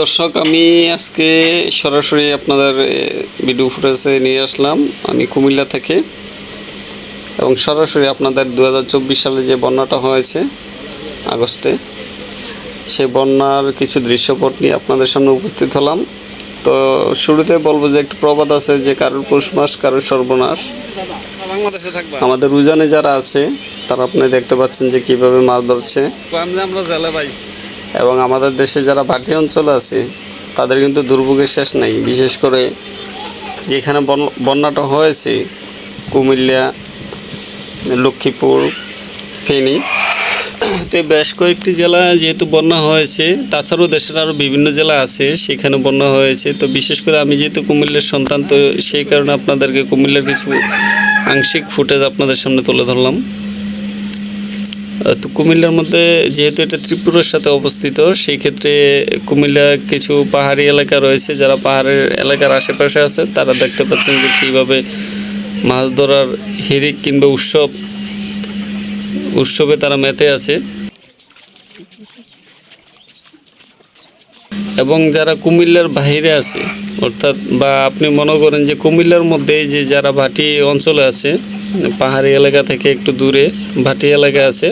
দর্শক, আমি আজকে সরাসরি আপনাদের ভিডিও ফুটেজে নিয়ে আসলাম। আমি কুমিল্লা থেকে এবং সরাসরি আপনাদের দু হাজার চব্বিশ সালে যে বন্যাটা হয়েছে আগস্টে সেই বন্যার কিছু দৃশ্যপট নিয়ে আপনাদের সামনে উপস্থিত হলাম। তো শুরুতে বলব যে একটু প্রবাদ আছে যে কারোর পৌষ মাস, কারোর সর্বনাশ। আমাদের উজানে যারা আছে, তারা আপনি দেখতে পাচ্ছেন যে কীভাবে মাছ ধরছে। এবং আমাদের দেশে যারা ভাটি অঞ্চলে আছে, তাদের কিন্তু দুর্ভোগের শেষ নাই। বিশেষ করে যেখানে বন- বন্যাটা হয়েছে, কুমিল্লা, লক্ষ্মীপুর, ফেনী, তো বেশ কয়েকটি জেলা যেহেতু বন্যা হয়েছে, তাছাড়াও দেশের আরও বিভিন্ন জেলা আছে, সেখানে বন্যা হয়েছে। তো বিশেষ করে আমি যেহেতু কুমিল্লার সন্তান, তো সেই কারণে আপনাদেরকে কুমিল্লার কিছু আংশিক ফুটেজ আপনাদের সামনে তুলে ধরলাম। তো কুমিল্লার মধ্যে যেহেতু এটা ত্রিপুরার সাথে অবস্থিত, সেই ক্ষেত্রে কুমিল্লা কিছু পাহাড়ি এলাকা রয়েছে, যারা পাহাড়ের এলাকার আশেপাশে আছে, তারা দেখতে পাচ্ছেন যে কীভাবে মাছ ধরার হিরিক কিংবা উৎসব, উৎসবে তারা মেতে আছে। এবং যারা কুমিল্লার বাইরে আছে, অর্থাৎ বা আপনি মনে করেন যে কুমিল্লার মধ্যে যে যারা ভাটি অঞ্চলে আছে পাহাড়ি এলাকা থেকে একটু দূরে ভাটি এলাকা আছে।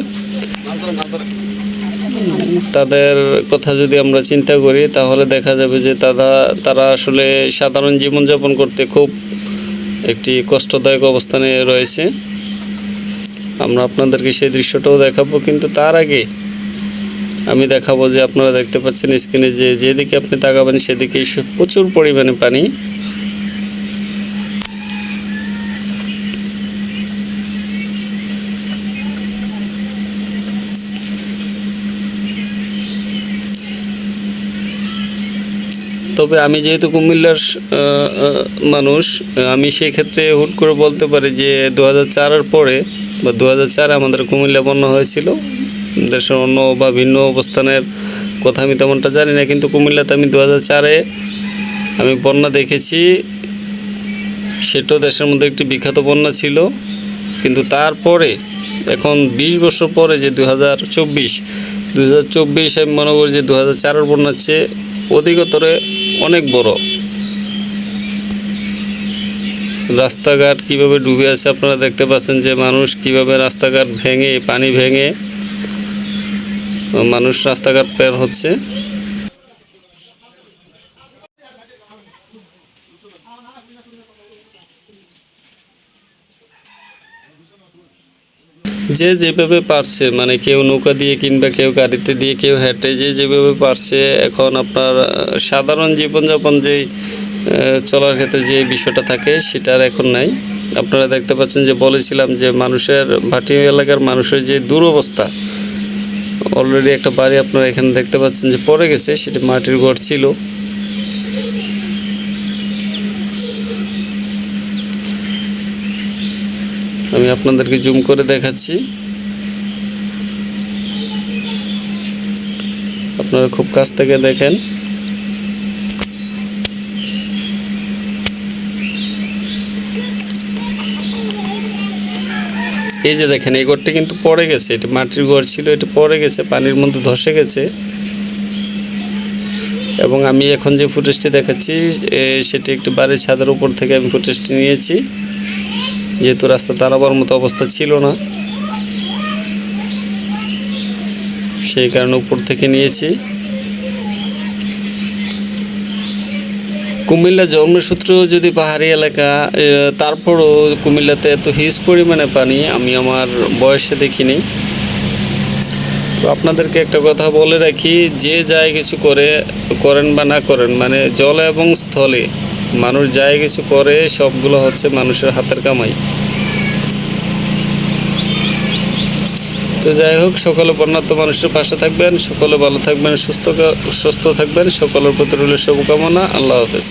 তাদের কথা যদি আমরা চিন্তা করি, তাহলে দেখা যাবে যে তারা তারা আসলে সাধারণ জীবনযাপন করতে খুব একটি কষ্টদায়ক অবস্থানে রয়েছে। আমরা আপনাদেরকে সেই দৃশ্যটাও দেখাবো, কিন্তু তার আগে আমি দেখাবো যে আপনারা দেখতে পাচ্ছেন স্ক্রিনে যে, যেদিকে আপনি তাকাবেন, সেদিকে প্রচুর পরিমাণে পানি তবে আমি যেহেতু কুমিল্লার মানুষ, আমি সেই ক্ষেত্রে হুট করে বলতে পারি যে দু হাজার পরে বা দু হাজার আমাদের কুমিল্লা বন্যা হয়েছিল। দেশের অন্য বা ভিন্ন অবস্থানের কথা আমি তেমনটা জানি না, কিন্তু কুমিল্লাতে আমি দু চারে আমি বন্যা দেখেছি। সেটাও দেশের মধ্যে একটি বিখ্যাত বন্যা ছিল। কিন্তু তারপরে, এখন বিশ বছর পরে যে দু হাজার চব্বিশ দু হাজার চব্বিশ আমি মনে করি যে দু হাজার চারের বন্যার চেয়ে অধিকতরে অনেক বড়। রাস্তাঘাট কীভাবে ডুবে আছে আপনারা দেখতে পাচ্ছেন যে মানুষ কীভাবে রাস্তাঘাট ভেঙে, পানি ভেঙে মানুষ রাস্তাঘাট পের হচ্ছে। যে যেভাবে পারছে মানে কেউ নৌকা দিয়ে কিংবা কেউ গাড়িতে দিয়ে, কেউ হেঁটে যে যেভাবে পারছে, এখন আপনার সাধারণ জীবনযাপন যেই চলার ক্ষেত্রে যে বিষয়টা থাকে সেটা আর এখন নাই। আপনারা দেখতে পাচ্ছেন যে বলেছিলাম যে মানুষের, ভাটি এলাকার মানুষের যে দুরবস্থা অলরেডি একটা বাড়ি আপনারা এখানে দেখতে পাচ্ছেন যে পড়ে গেছে, সেটি মাটির ঘর ছিল। আমি আপনাদেরকে জুম করে দেখাচ্ছি। আপনারা খুব কাছ থেকে দেখেন। এই যে দেখেন, এই ঘরটি কিন্তু পড়ে গেছে। এটা মাটির ঘর ছিল, এটা পড়ে গেছে, পানির মধ্যে ধসে গেছে। এবং আমি এখন যে ফুটেজটি দেখাচ্ছি সেটি একটি বাড়ির ছাদের উপর থেকে আমি ফুটেজটি নিয়েছি। যেহেতু রাস্তা দাঁড়াবার মতো অবস্থা ছিল না, সেই কারণে উপর থেকে নিয়েছি। কুমিল্লা জন্মসূত্র যদি পাহাড়ি এলাকা তারপরও কুমিল্লাতে এত হিউজ পরিমাণে পানি আমি আমার বয়সে দেখিনি। তো আপনাদেরকে একটা কথা বলে রাখি, যে যায় কিছু করে, করেন বা না করেন মানে জল এবং স্থলে মানুষ যায় কিছু করে, সবগুলো হচ্ছে মানুষের হাতের কামাই। তো যাই হোক, সকলে বন্যার্থ মানুষের পাশে থাকবেন, সকলে ভালো থাকবেন, সুস্থ সুস্থ থাকবেন, সকলের প্রতি রইল শুভকামনা, আল্লাহ হাফেজ।